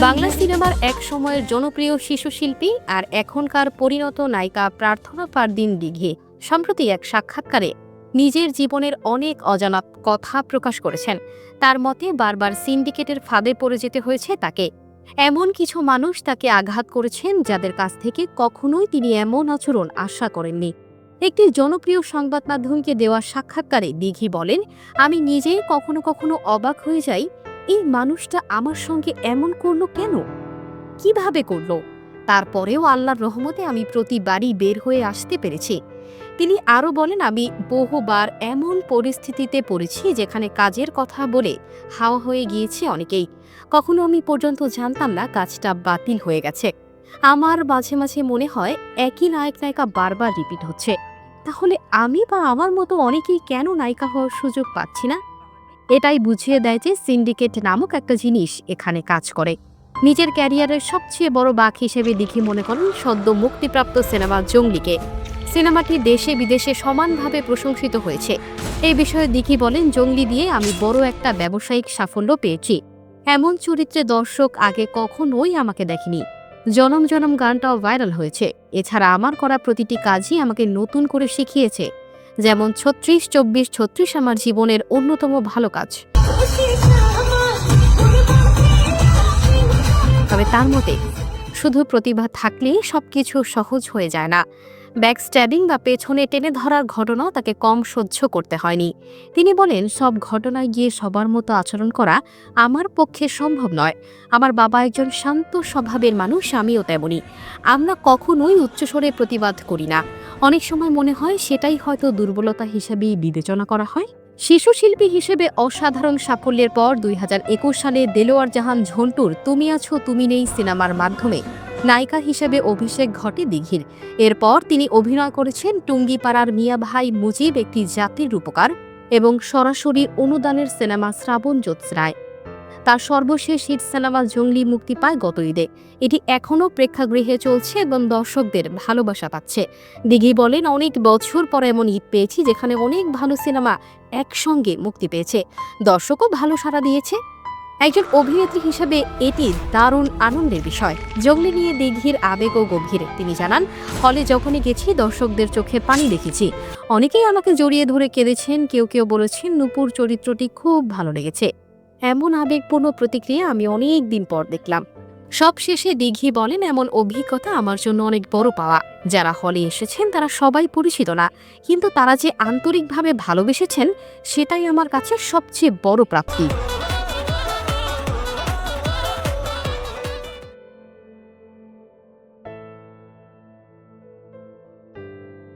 বাংলা সিনেমার এক সময়ের জনপ্রিয় শিশু শিল্পী আর এখনকার পরিণত নায়িকা প্রার্থনা পারদিন দিঘে সম্প্রতি এক সাক্ষাৎকারে নিজের জীবনের অনেক অজানা কথা প্রকাশ করেছেন। তার মতে বারবার সিন্ডিকেটের ফাঁদে পড়ে যেতে হয়েছে তাকে। এমন কিছু মানুষ তাকে আঘাত করেছেন যাদের কাছ থেকে কখনোই তিনি এমন আচরণ আশা করেননি। একটি জনপ্রিয় সংবাদ মাধ্যমকে দেওয়া সাক্ষাৎকারে দিঘি বলেন, আমি নিজেই কখনো কখনো অবাক হয়ে যাই এই মানুষটা আমার সঙ্গে এমন করল কেন? কীভাবে করল? তারপরেও আল্লাহর রহমতে আমি প্রতিবারই বের হয়ে আসতে পেরেছি। তিনি আরও বলেন, আমি বহুবার এমন পরিস্থিতিতে পড়েছি যেখানে কাজের কথা বলে হাওয়া হয়ে গিয়েছে অনেকেই। কখনো আমি পর্যন্ত জানতাম না কাজটা বাতিল হয়ে গেছে। আমার মাঝে মাঝে মনে হয় একই নায়ক নায়িকা বারবার রিপিট হচ্ছে। তাহলে আমি বা আমার মতো অনেকেই কেন নায়িকা হওয়ার সুযোগ পাচ্ছি না? এটাই বুঝিয়ে দেয় যে সিন্ডিকেট নামক একটা জিনিস এখানে কাজ করে। নিজের ক্যারিয়ারের সবচেয়ে বড় বাঘ হিসেবে দিঘি মনে করেন সদ্য মুক্তিপ্রাপ্ত সিনেমা জঙ্গলিকে। সিনেমাটি দেশে বিদেশে সমানভাবে প্রশংসিত হয়েছে। এই বিষয়ে দিঘি বলেন, জঙ্গলি দিয়ে আমি বড় একটা ব্যবসায়িক সাফল্য পেয়েছি। এমন চরিত্রে দর্শক আগে কখনোই আমাকে দেখেনি। জনম জনম গানটাও ভাইরাল হয়েছে। এছাড়া আমার করা প্রতিটি কাজই আমাকে নতুন করে শিখিয়েছে। যেমন ছত্রিশ, চব্বিশ, ছত্রিশ আমার জীবনের অন্যতম ভালো কাজ। তবে তার মতে, শুধু প্রতিভা থাকলেই সবকিছু সহজ হয়ে যায় না। ব্যাকস্ট্যাবিং বা পেছনে টেনে ধরার ঘটনাও তাকে কম সহ্য করতে হয়নি। তিনি বলেন, সব ঘটনায় গিয়ে সবার মতো আচরণ করা আমার পক্ষে সম্ভব নয়। আমার বাবা একজন শান্ত স্বভাবের মানুষ, আমিও তেমনি। আমরা কখনোই উচ্চস্বরে প্রতিবাদ করি না। অনেক সময় মনে হয় সেটাই হয়তো দুর্বলতা হিসেবেই বিবেচনা করা হয়। শিশু শিল্পী হিসেবে অসাধারণ সাফল্যের পর দুই হাজার একুশ সালে দেলোয়ার জাহান ঝন্টুর তুমি আছো, তুমি নেই সিনেমার মাধ্যমে নায়িকা হিসেবে অভিষেক ঘটে দিঘির। এরপর তিনি অভিনয় করেছেন টুঙ্গিপাড়ার মিয়া ভাই মুজিব একটি জাতির রূপকার এবং সরাসরি অনুদানের সিনেমা শ্রাবণ জ্যোৎস্নায় তার সর্বশেষ হিট সিনেমা জঙ্গলি মুক্তি পায় গত ঈদে। এটি এখনও প্রেক্ষাগৃহে চলছে এবং দর্শকদের ভালোবাসা পাচ্ছে। দিঘি বলেন, অনেক বছর পর এমন ঈদ পেয়েছি যেখানে অনেক ভালো সিনেমা একসঙ্গে মুক্তি পেয়েছে। দর্শকও ভালো সাড়া দিয়েছে। একজন অভিনেত্রী হিসেবে এটি দারুণ আনন্দের বিষয়। জঙ্গলি নিয়ে দিঘির আবেগও গভীর, তিনি জানান, হলে যখনই গেছি, দর্শকদের চোখে পানি দেখেছি। অনেকেই আমাকে জড়িয়ে ধরে কেঁদেছেন, কেউ কেউ বলেছেন, নূপুর চরিত্রটি খুব ভালো লেগেছে। এমন আবেগপূর্ণ প্রতিক্রিয়া আমি অনেক দিন পর দেখলাম। সবশেষে দিঘি বলেন, এমন অভিজ্ঞতা আমার জন্য অনেক বড় পাওয়া। যারা হলে এসেছেন, তারা সবাই পরিচিত না। কিন্তু তারা যে আন্তরিকভাবে ভালোবেসেছেন, সেটাই আমার কাছে সবচেয়ে বড় প্রাপ্তি।